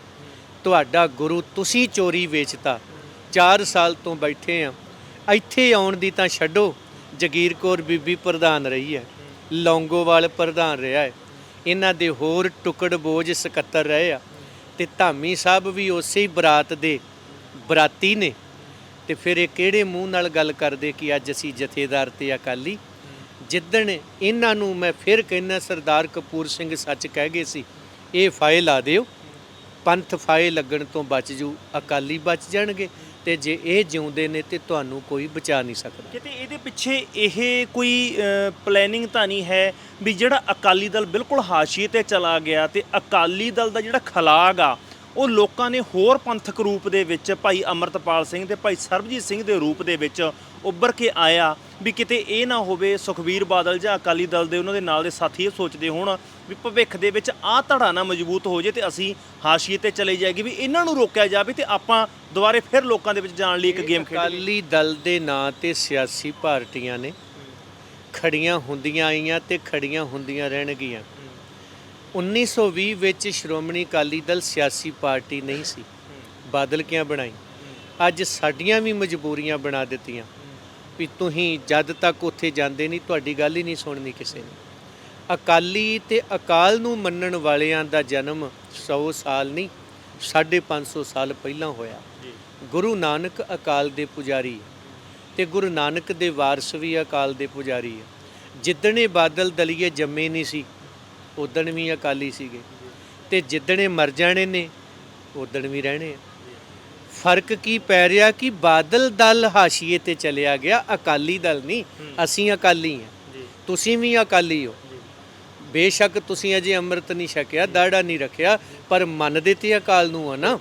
B: ਤੁਹਾਡਾ ਗੁਰੂ ਤੁਸੀਂ ਚੋਰੀ ਵੇਚਤਾ। 4 ਸਾਲ ਤੋਂ ਬੈਠੇ ਆ। ਇੱਥੇ ਆਉਣ ਦੀ ਤਾਂ ਛੱਡੋ। ਜਗੀਰ ਕੌਰ ਬੀਬੀ ਪ੍ਰਧਾਨ ਰਹੀ ਹੈ। ਲੌਂਗੋਵਾਲ ਪ੍ਰਧਾਨ ਰਿਹਾ ਹੈ। ਇਹਨਾਂ ਦੇ ਹੋਰ ਟੁਕੜ ਬੋਝ ਸਕੱਤਰ ਰਹੇ ਆ। ਤੇ ਧਾਮੀ ਸਾਹਿਬ ਵੀ ਉਸੇ ਹੀ ਬਰਾਤ ਦੇ ਬਰਾਤੀ ਨੇ। ਤੇ ਫਿਰ ਇਹ ਕਿਹੜੇ ਮੂੰਹ ਨਾਲ ਗੱਲ ਕਰਦੇ ਕਿ ਅੱਜ ਅਸੀਂ ਜਥੇਦਾਰ ਤੇ ਅਕਾਲੀ? ਜਿੱਦਣ ਇਹਨਾਂ ਨੂੰ ਮੈਂ ਫਿਰ ਕਹਿੰਦਾ, ਸਰਦਾਰ ਕਪੂਰ ਸਿੰਘ ਸੱਚ ਕਹਿ ਗਏ ਸੀ, ਇਹ ਫਾਇਲ ਆ ਦਿਓ, ਪੰਥ ਫਾਇਲ ਲੱਗਣ ਤੋਂ ਬਚ ਜੂ, ਅਕਾਲੀ ਬਚ ਜਾਣਗੇ। ਤੇ ਜੇ ਇਹ ਜਿਉਂਦੇ ਨੇ ਤੇ ਤੁਹਾਨੂੰ ਕੋਈ ਬਚਾ ਨਹੀਂ ਸਕਦਾ।
A: ਕਿਤੇ ਇਹਦੇ ਪਿੱਛੇ ਇਹ ਕੋਈ ਪਲੈਨਿੰਗ ਤਾਂ ਨਹੀਂ ਹੈ ਵੀ ਜਿਹੜਾ ਅਕਾਲੀ ਦਲ ਬਿਲਕੁਲ ਹਾਸ਼ੀਏ ਤੇ ਚਲਾ ਗਿਆ ਤੇ ਅਕਾਲੀ ਦਲ ਦਾ ਜਿਹੜਾ ਖਲਾਗ ਆ, ਉਹ ਲੋਕਾਂ ਨੇ ਹੋਰ ਪੰਥਕ ਰੂਪ ਦੇ ਵਿੱਚ ਭਾਈ ਅਮਰਤਪਾਲ ਸਿੰਘ ਤੇ ਭਾਈ ਸਰਬਜੀਤ ਸਿੰਘ ਦੇ ਰੂਪ ਦੇ ਵਿੱਚ ਉੱਭਰ ਕੇ ਆਇਆ ਵੀ ਕਿਤੇ ਇਹ ਨਾ ਹੋਵੇ ਸੁਖਵੀਰ ਬਾਦਲ ਜਾਂ ਅਕਾਲੀ ਦਲ ਦੇ ਉਹਨਾਂ ਦੇ ਨਾਲ ਦੇ ਸਾਥੀ ਇਹ ਸੋਚਦੇ ਹੋਣ ਵੀ ਭਵਿੱਖ ਦੇ ਵਿੱਚ ਆਹ ਧੜਾ ਨਾ ਮਜ਼ਬੂਤ ਹੋ ਜੇ ਤੇ ਅਸੀਂ ਹਾਸ਼ੀਏ ਤੇ ਚਲੇ ਜਾਏਗੀ ਵੀ ਇਹਨਾਂ ਨੂੰ ਰੋਕਿਆ ਜਾਵੇ ਤੇ ਆਪਾਂ ਦੁਬਾਰੇ ਫਿਰ ਲੋਕਾਂ ਦੇ ਵਿੱਚ ਜਾਣ ਲਈ ਇੱਕ ਗੇਮ ਖੇਡੀਏ
B: ਅਕਾਲੀ ਦਲ ਦੇ ਨਾਂ ਤੇ ਸਿਆਸੀ ਪਾਰਟੀਆਂ ਨੇ। ਖੜੀਆਂ ਹੁੰਦੀਆਂ ਆਈਆਂ ਤੇ ਖੜੀਆਂ ਹੁੰਦੀਆਂ ਰਹਿਣਗੀਆਂ। 1920 ਵਿੱਚ ਸ਼੍ਰੋਮਣੀ ਅਕਾਲੀ ਦਲ ਸਿਆਸੀ ਪਾਰਟੀ ਨਹੀਂ ਸੀ। ਬਾਦਲ ਕਿਆਂ ਬਣਾਈ? ਅੱਜ ਸਾਡੀਆਂ ਵੀ ਮਜਬੂਰੀਆਂ ਬਣਾ ਦਿੱਤੀਆਂ। ਵੀ ਤੁਸੀਂ ਜਦ ਤੱਕ ਉੱਥੇ ਜਾਂਦੇ ਨਹੀਂ ਤੁਹਾਡੀ ਗੱਲ ਹੀ ਨਹੀਂ ਸੁਣਨੀ ਕਿਸੇ ਨੇ। ਅਕਾਲੀ ਤੇ ਅਕਾਲ ਨੂੰ ਮੰਨਣ ਵਾਲਿਆਂ ਦਾ ਜਨਮ 100 ਸਾਲ ਨਹੀਂ 550 ਸਾਲ ਪਹਿਲਾਂ ਹੋਇਆ। ਗੁਰੂ ਨਾਨਕ ਅਕਾਲ ਦੇ ਪੁਜਾਰੀ ਤੇ ਗੁਰੂ ਨਾਨਕ ਦੇ ਵਾਰਸ ਵੀ ਅਕਾਲ ਦੇ ਪੁਜਾਰੀ ਹੈ। ਜਿੱਦਣੇ ਬਾਦਲ ਦਲੀਏ ਜੰਮੇ ਨਹੀਂ ਸੀ ਉਦਣ ਵੀ ਅਕਾਲੀ ਸੀਗੇ। ਤੇ ਜਿੱਦਣੇ ਮਰ ਜਾਣੇ ਨੇ ਉਦਣ ਵੀ ਰਹਿਣੇ ਆ। ਫ਼ਰਕ ਕੀ ਪੈ ਰਿਹਾ ਕਿ ਬਾਦਲ ਦਲ ਹਾਸ਼ੀਏ ਤੇ ਚਲਿਆ ਗਿਆ ਅਕਾਲੀ ਦਲ ਨਹੀਂ ਅਸੀਂ ਅਕਾਲੀ ਹਾਂ। ਤੁਸੀਂ ਵੀ ਅਕਾਲੀ ਹੋ। ਬੇਸ਼ੱਕ ਤੁਸੀਂ ਅਜੇ ਅੰਮ੍ਰਿਤ ਨਹੀਂ ਛਕਿਆ ਦਾੜਾ ਨਹੀਂ ਰੱਖਿਆ ਪਰ ਮੰਨਦੇ ਤੇ ਅਕਾਲ ਨੂੰ ਆ ਨਾ।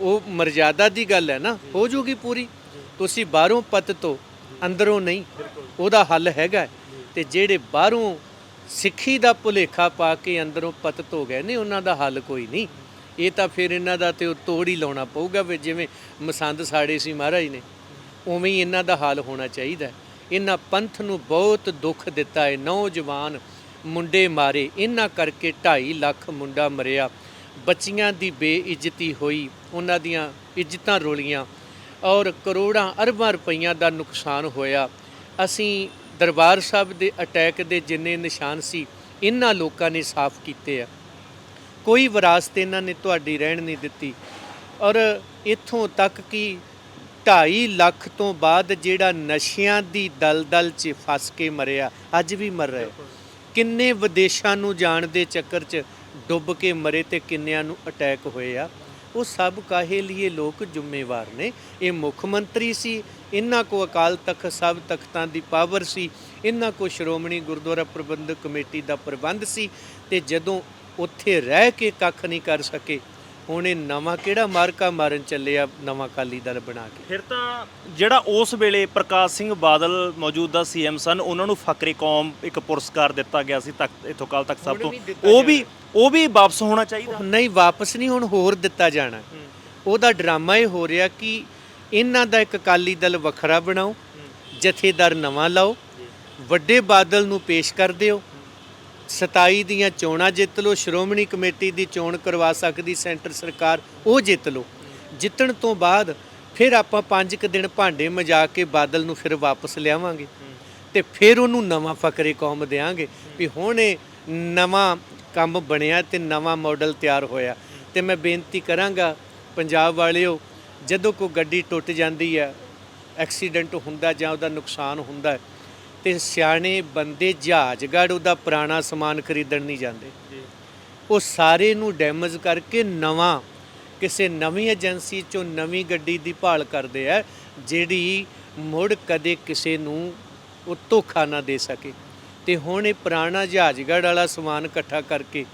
B: ਉਹ ਮਰਜ਼ਾਦਾ ਦੀ ਗੱਲ ਹੈ ਨਾ ਹੋ ਜੂਗੀ ਪੂਰੀ। ਤੁਸੀਂ ਬਾਹਰੋਂ ਪਤ ਤੋਂ ਅੰਦਰੋਂ ਨਹੀਂ। ਉਹਦਾ ਹੱਲ ਹੈਗਾ। ਤੇ ਜਿਹੜੇ ਬਾਹਰੋਂ ਸਿੱਖੀ ਦਾ ਭੁਲੇਖਾ ਪਾ ਕੇ ਅੰਦਰੋਂ ਪਤਤ ਹੋ ਗਏ ਨੇ ਉਹਨਾਂ ਦਾ ਹੱਲ ਕੋਈ ਨਹੀਂ। ਇਹ ਤਾਂ ਫਿਰ ਇਹਨਾਂ ਦਾ ਤੇ ਉਹ ਤੋੜ ਹੀ ਲਾਉਣਾ ਪਊਗਾ ਵੀ ਜਿਵੇਂ ਮਸੰਦ ਸਾੜੇ ਸੀ ਮਹਾਰਾਜ ਨੇ। ਉਵੇਂ ਹੀ ਇਹਨਾਂ ਦਾ ਹਾਲ ਹੋਣਾ ਚਾਹੀਦਾ। ਇਹਨਾਂ ਪੰਥ ਨੂੰ ਬਹੁਤ ਦੁੱਖ ਦਿੱਤਾ ਹੈ ਨੌਜਵਾਨ ਮੁੰਡੇ ਮਾਰੇ। ਇਹਨਾਂ ਕਰਕੇ 2.5 ਲੱਖ ਮੁੰਡਾ ਮਰਿਆ। ਬੱਚੀਆਂ ਦੀ ਬੇਇੱਜ਼ਤੀ ਹੋਈ। ਉਹਨਾਂ ਦੀਆਂ ਇੱਜ਼ਤਾਂ ਰੋਲੀਆਂ ਔਰ ਕਰੋੜਾਂ ਅਰਬਾਂ ਰੁਪਈਆਂ ਦਾ ਨੁਕਸਾਨ ਹੋਇਆ। ਅਸੀਂ ਦਰਬਾਰ ਸਾਹਿਬ ਦੇ ਅਟੈਕ ਦੇ ਜਿੰਨੇ ਨਿਸ਼ਾਨ ਸੀ, ਇਹਨਾਂ ਲੋਕਾਂ ਨੇ ਸਾਫ਼ ਕੀਤੇ ਆ। ਕੋਈ ਵਿਰਾਸਤ ਇਹਨਾਂ ਨੇ ਤੁਹਾਡੀ ਰਹਿਣ ਨਹੀਂ ਦਿੱਤੀ। ਔਰ ਇੱਥੋਂ ਤੱਕ ਕਿ 2.5 ਲੱਖ ਤੋਂ ਬਾਅਦ ਜਿਹੜਾ ਨਸ਼ਿਆਂ ਦੀ ਦਲਦਲ 'ਚ ਫਸ ਕੇ ਮਰਿਆ, ਅੱਜ ਵੀ ਮਰ ਰਿਹਾ। ਕਿੰਨੇ ਵਿਦੇਸ਼ਾਂ ਨੂੰ ਜਾਣ ਦੇ ਚੱਕਰ 'ਚ ਡੁੱਬ ਕੇ ਮਰੇ ਤੇ ਕਿੰਨਿਆਂ ਨੂੰ ਅਟੈਕ ਹੋਏ ਆ। ਉਹ ਸਭ ਕਾਹੇ ਲਈ ਲੋਕ ਜ਼ਿੰਮੇਵਾਰ ਨੇ। ਇਹ ਮੁੱਖ ਮੰਤਰੀ ਸੀ, ਇਹਨਾਂ ਕੋ ਅਕਾਲ ਤਖਤ ਸਭ ਤਖਤਾਂ ਦੀ ਪਾਵਰ ਸੀ, ਇਹਨਾਂ ਕੋ ਸ਼੍ਰੋਮਣੀ ਗੁਰਦੁਆਰਾ ਪ੍ਰਬੰਧਕ ਕਮੇਟੀ ਦਾ ਪ੍ਰਬੰਧ ਸੀ ਤੇ ਜਦੋਂ ਉੱਥੇ ਰਹਿ ਕੇ ਕੱਖ ਨਹੀਂ ਕਰ ਸਕੇ। ਹੁਣ ਇਹ ਨਵਾਂ ਕਿਹੜਾ ਮਾਰਕਾ ਮਾਰਨ ਚੱਲਿਆ ਨਵਾਂ ਕਾਲੀ ਦਲ ਬਣਾ ਕੇ?
A: ਫਿਰ ਤਾਂ ਜਿਹੜਾ ਉਸ ਵੇਲੇ ਪ੍ਰਕਾਸ਼ ਸਿੰਘ ਬਾਦਲ ਮੌਜੂਦਾ ਸੀਐਮ ਸਨ ਉਹਨਾਂ ਨੂੰ ਫਕਰੇ ਕੌਮ ਇੱਕ ਪੁਰਸਕਾਰ ਦਿੱਤਾ ਗਿਆ ਸੀ ਤਖਤ ਇਥੋਂ ਕਾਲ ਸਾਹਿਬ
B: ਹੁਣ
A: ਤੋਂ। ਉਹ ਵੀ ਉਹ ਵੀ ਵਾਪਸ ਹੋਣਾ ਚਾਹੀਦਾ।
B: ਨਹੀਂ ਵਾਪਸ ਨਹੀਂ ਹੁਣ ਹੋਰ ਦਿੱਤਾ ਜਾਣਾ। ਉਹਦਾ ਡਰਾਮਾ ਇਹ ਹੋ ਰਿਹਾ ਕਿ ਇਹਨਾਂ ਦਾ ਇੱਕ ਅਕਾਲੀ ਦਲ ਵੱਖਰਾ ਬਣਾਓ ਜਥੇਦਾਰ ਨਵਾਂ ਲਾਓ ਵੱਡੇ ਬਾਦਲ ਨੂੰ ਪੇਸ਼ ਕਰ ਦਿਓ 27 ਦੀਆਂ ਚੋਣਾਂ ਜਿੱਤ ਲਓ, ਸ਼੍ਰੋਮਣੀ ਕਮੇਟੀ ਦੀ ਚੋਣ ਕਰਵਾ ਸਕਦੀ ਸੈਂਟਰ ਸਰਕਾਰ, ਉਹ ਜਿੱਤ ਲਓ। ਜਿੱਤਣ ਤੋਂ ਬਾਅਦ ਫਿਰ ਆਪਾਂ ਪੰਜ ਕੁ ਦਿਨ ਭਾਂਡੇ ਮਜਾ ਕੇ ਬਾਦਲ ਨੂੰ ਫਿਰ ਵਾਪਸ ਲਿਆਵਾਂਗੇ ਤੇ ਫਿਰ ਉਹਨੂੰ ਨਵਾਂ ਫਕਰੇ ਕੌਮ ਦੇਾਂਗੇ ਵੀ ਹੁਣ ਇਹ ਨਵਾਂ ਕੰਮ ਬਣਿਆ ਤੇ ਨਵਾਂ ਮਾਡਲ ਤਿਆਰ ਹੋਇਆ। ਤੇ ਮੈਂ ਬੇਨਤੀ ਕਰਾਂਗਾ ਪੰਜਾਬ ਵਾਲਿਓ, ਜਦੋਂ ਕੋਈ ਗੱਡੀ ਟੁੱਟ ਜਾਂਦੀ ਹੈ, ਐਕਸੀਡੈਂਟ ਹੁੰਦਾ ਜਾਂ ਉਹਦਾ ਨੁਕਸਾਨ ਹੁੰਦਾ ਤੇ ਸਿਆਣੇ ਬੰਦੇ ਜਹਾਜ਼ਗੜ ਉਹਦਾ ਪੁਰਾਣਾ ਸਮਾਨ ਖਰੀਦਣ ਨਹੀਂ ਜਾਂਦੇ। ਉਹ ਸਾਰੇ ਨੂੰ ਡੈਮੇਜ ਕਰਕੇ ਨਵਾਂ ਕਿਸੇ ਨਵੀਂ ਏਜੰਸੀ ਚੋਂ ਨਵੀਂ ਗੱਡੀ ਦੀ ਭਾਲ ਕਰਦੇ ਆ ਜਿਹੜੀ ਮੁੜ ਕਦੇ ਕਿਸੇ ਨੂੰ ਉਹ ਧੋਖਾ ਨਾ ਦੇ ਸਕੇ। ਤੇ ਹੁਣ ਇਹ ਪੁਰਾਣਾ ਜਹਾਜਗੜ੍ਹ ਵਾਲਾ ਸਮਾਨ ਇਕੱਠਾ ਕਰਕੇ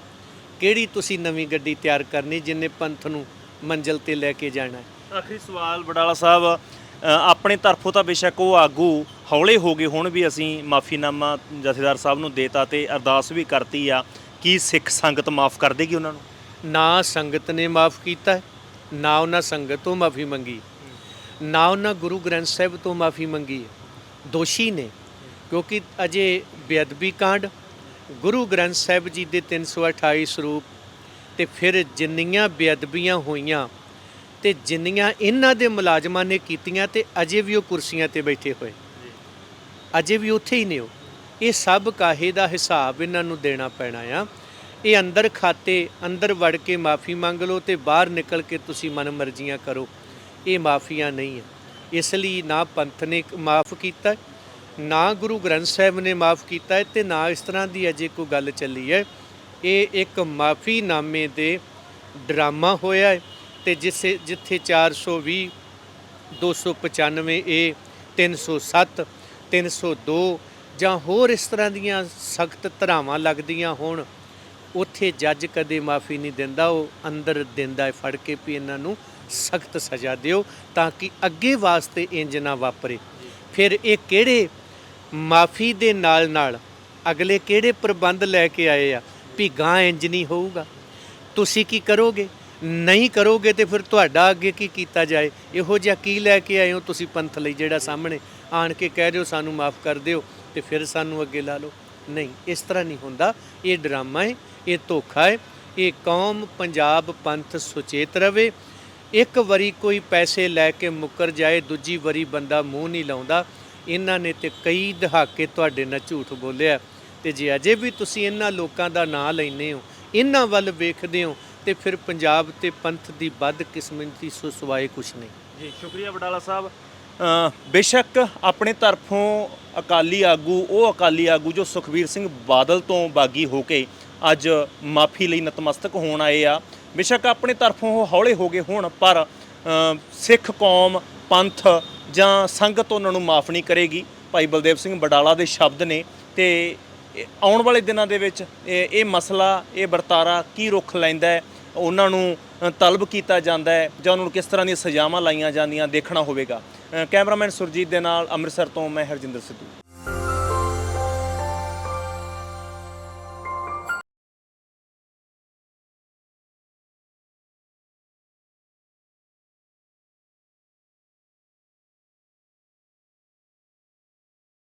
B: ਕਿਹੜੀ ਤੁਸੀਂ ਨਵੀਂ ਗੱਡੀ ਤਿਆਰ ਕਰਨੀ ਜਿੰਨੇ ਪੰਥ ਨੂੰ ਮੰਜ਼ਲ ਤੇ ਲੈ ਕੇ ਜਾਣਾ ਹੈ?
A: ਆਖਰੀ ਸਵਾਲ ਬਡਾਲਾ ਸਾਹਿਬ ਆਪਣੇ ਤਰਫੋਂ ਤਾਂ ਬੇਸ਼ੱਕ ਉਹ ਆਗੂ ਹੌਲੇ ਹੋ ਗਏ ਹੁਣ ਵੀ ਅਸੀਂ ਮਾਫੀਨਾਮਾ ਜਥੇਦਾਰ ਸਾਹਿਬ ਨੂੰ ਦੇਤਾ ਤੇ ਅਰਦਾਸ ਵੀ ਕਰਤੀ ਆ। ਕੀ ਸਿੱਖ ਸੰਗਤ ਮਾਫ ਕਰ ਦੇਗੀ ਉਹਨਾਂ ਨੂੰ?
B: ਨਾ ਸੰਗਤ ਨੇ ਮਾਫ ਕੀਤਾ ਨਾ ਉਹਨਾਂ ਸੰਗਤ ਤੋਂ ਮਾਫੀ ਮੰਗੀ। ਨਾ ਉਹਨਾਂ ਗੁਰੂ ਗ੍ਰੰਥ ਸਾਹਿਬ ਤੋਂ ਮਾਫੀ ਮੰਗੀ ਦੋਸ਼ੀ ਨੇ, ਕਿਉਂਕਿ ਅਜੇ ਬੇਅਦਬੀ ਕਾਂਡ, ਗੁਰੂ ਗ੍ਰੰਥ ਸਾਹਿਬ ਜੀ ਦੇ 328 ਸਰੂਪ ਤੇ ਫਿਰ ਜਿੰਨੀਆਂ ਬੇਅਦਬੀਆਂ ਹੋਈਆਂ ਤੇ ਜਿੰਨੀਆਂ ਇਹਨਾਂ ਦੇ ਮੁਲਾਜ਼ਮਾਂ ਨੇ ਕੀਤੀਆਂ ਤੇ ਅਜੇ ਵੀ ਉਹ ਕੁਰਸੀਆਂ ਤੇ ਬੈਠੇ ਹੋਏ। ਅਜੇ ਵੀ ਉੱਥੇ ਹੀ ਨੇ ਉਹ। ਇਹ ਸਭ ਕਾਹੇ ਦਾ ਹਿਸਾਬ ਇਹਨਾਂ ਨੂੰ ਦੇਣਾ ਪੈਣਾ ਆ। ਇਹ ਅੰਦਰ ਖਾਤੇ, ਅੰਦਰ ਵੜ ਕੇ ਮਾਫੀ ਮੰਗ ਲਓ ਤੇ ਬਾਹਰ ਨਿਕਲ ਕੇ ਤੁਸੀਂ ਮਨਮਰਜ਼ੀਆਂ ਕਰੋ। ਇਹ ਮਾਫੀਆਂ ਨਹੀਂ ਹੈ ਇਸ ਲਈ ਨਾ ਪੰਥ ਨੇ ਮਾਫ ਕੀਤਾ, ਨਾ ਗੁਰੂ ਗ੍ਰੰਥ ਸਾਹਿਬ ਨੇ ਮਾਫ ਕੀਤਾ ਹੈ ਤੇ ਨਾ ਇਸ ਤਰ੍ਹਾਂ ਦੀ ਅਜੇ ਕੋਈ ਗੱਲ ਚੱਲੀ ਹੈ। ਇਹ ਇੱਕ ਮਾਫੀ ਨਾਮੇ ਦੇ ਡਰਾਮਾ ਹੋਇਆ ਹੈ। ਤੇ ਜਿਸੇ ਜਿੱਥੇ 420 295 ਏ 307 302 ਜਾਂ ਹੋਰ ਇਸ ਤਰ੍ਹਾਂ ਦੀਆਂ ਸਖਤ ਧਰਾਵਾਂ ਲੱਗਦੀਆਂ ਹੋਣ, ਉੱਥੇ ਜੱਜ ਕਦੇ ਮਾਫੀ ਨਹੀਂ ਦਿੰਦਾ, ਉਹ ਅੰਦਰ ਦਿੰਦਾ ਹੈ ਫੜ ਕੇ ਵੀ ਇਹਨਾਂ ਨੂੰ ਸਖਤ ਸਜ਼ਾ ਦਿਓ ਤਾਂ ਕਿ ਅੱਗੇ ਵਾਸਤੇ ਇੰਜ ਨਾ ਵਾਪਰੇ। ਫਿਰ ਇਹ ਕਿਹੜੇ ਮਾਫੀ ਦੇ ਨਾਲ ਨਾਲ ਅਗਲੇ ਕਿਹੜੇ ਪ੍ਰਬੰਧ ਲੈ ਕੇ ਆਏ ਆ ਵੀ ਗਾਂ ਇੰਜ ਨਹੀਂ ਹੋਊਗਾ? ਤੁਸੀਂ ਕੀ ਕਰੋਗੇ? ਨਹੀਂ ਕਰੋਗੇ ਤੇ ਫਿਰ ਤੁਹਾਡਾ ਅੱਗੇ ਕੀ ਕੀਤਾ ਜਾਏ? ਇਹੋ ਜਿਹਾ ਕੀ ਲੈ ਕੇ ਆਏ ਹੋ ਤੁਸੀਂ ਪੰਥ ਲਈ ਜਿਹੜਾ ਸਾਹਮਣੇ? ਆਣ ਕੇ ਕਹਿ ਦਿਓ, ਸਾਨੂੰ ਮਾਫ ਕਰ ਦਿਓ ਤੇ ਫਿਰ ਸਾਨੂੰ ਅੱਗੇ ਲਾ ਲਓ। ਨਹੀਂ, ਇਸ ਤਰ੍ਹਾਂ ਨਹੀਂ ਹੁੰਦਾ। ਇਹ ਡਰਾਮਾ ਹੈ, ਇਹ ਧੋਖਾ ਹੈ। ਇਹ ਕੌਮ ਪੰਜਾਬ ਪੰਥ ਸੁਚੇਤ ਰਵੇ। ਇੱਕ ਵਾਰੀ ਕੋਈ ਪੈਸੇ ਲੈ ਕੇ ਮੁੱਕਰ ਜਾਏ, ਦੂਜੀ ਵਾਰੀ ਬੰਦਾ ਮੂੰਹ ਨਹੀਂ ਲਾਉਂਦਾ। ਇਹਨਾਂ ਨੇ ਤੇ ਕਈ ਦਹਾਕੇ ਤੁਹਾਡੇ ਨਾਲ ਝੂਠ ਬੋਲਿਆ। ਤੇ ਜੇ ਅਜੇ ਵੀ ਤੁਸੀਂ ਇਹਨਾਂ ਲੋਕਾਂ ਦਾ ਨਾਂ ਲੈਂਦੇ ਹੋ, ਇਹਨਾਂ ਵੱਲ ਵੇਖਦੇ ਹੋ ਤੇ ਫਿਰ ਪੰਜਾਬ ਤੇ ਪੰਥ ਦੀ ਵੱਧ ਕਿਸਮਤੀ ਸੋ ਸਵਾਏ ਕੁਛ ਨਹੀਂ।
A: ਜੀ, ਸ਼ੁਕਰੀਆ ਬਡਾਲਾ ਸਾਹਿਬ। ਬੇਸ਼ੱਕ ਆਪਣੇ ਤਰਫੋਂ ਅਕਾਲੀ ਆਗੂ, ਉਹ ਅਕਾਲੀ ਆਗੂ ਜੋ ਸੁਖਬੀਰ ਸਿੰਘ ਬਾਦਲ ਤੋਂ ਬਾਗੀ ਹੋ ਕੇ ਅੱਜ ਮਾਫੀ ਲਈ ਨਤਮਸਤਕ ਹੋਣ ਆਏ ਆ। ਬੇਸ਼ੱਕ ਆਪਣੇ ਤਰਫੋਂ ਉਹ ਹੌਲੇ ਹੋ ਗਏ ਹੋਣ, ਪਰ ਸਿੱਖ ਕੌਮ, ਪੰਥ ਜਾਂ ਸੰਗਤ ਉਹਨਾਂ ਨੂੰ ਮਾਫ ਨਹੀਂ ਕਰੇਗੀ। ਭਾਈ ਬਲਦੇਵ ਸਿੰਘ ਬਡਾਲਾ ਦੇ ਸ਼ਬਦ ਨੇ ਤੇ ਆਉਣ ਵਾਲੇ ਦਿਨਾਂ ਦੇ ਵਿੱਚ ਇਹ ਇਹ ਮਸਲਾ, ਇਹ ਵਰਤਾਰਾ ਕੀ ਰੁਖ ਲੈਂਦਾ ਹੈ ਉਹਨਾਂ ਨੂੰ ਤਲਬ ਕੀਤਾ ਜਾਂਦਾ ਹੈ ਜਾਂ ਉਹਨਾਂ ਨੂੰ ਕਿਸ ਤਰ੍ਹਾਂ ਦੀਆਂ ਸਜ਼ਾਵਾਂ ਲਾਈਆਂ ਜਾਂਦੀਆਂ ਦੇਖਣਾ ਹੋਵੇਗਾ। ਕੈਮਰਾਮੈਨ ਸੁਰਜੀਤ ਦੇ ਨਾਲ ਅੰਮ੍ਰਿਤਸਰ ਤੋਂ ਮੈਂ ਹਰਜਿੰਦਰ ਸਿੱਧੂ।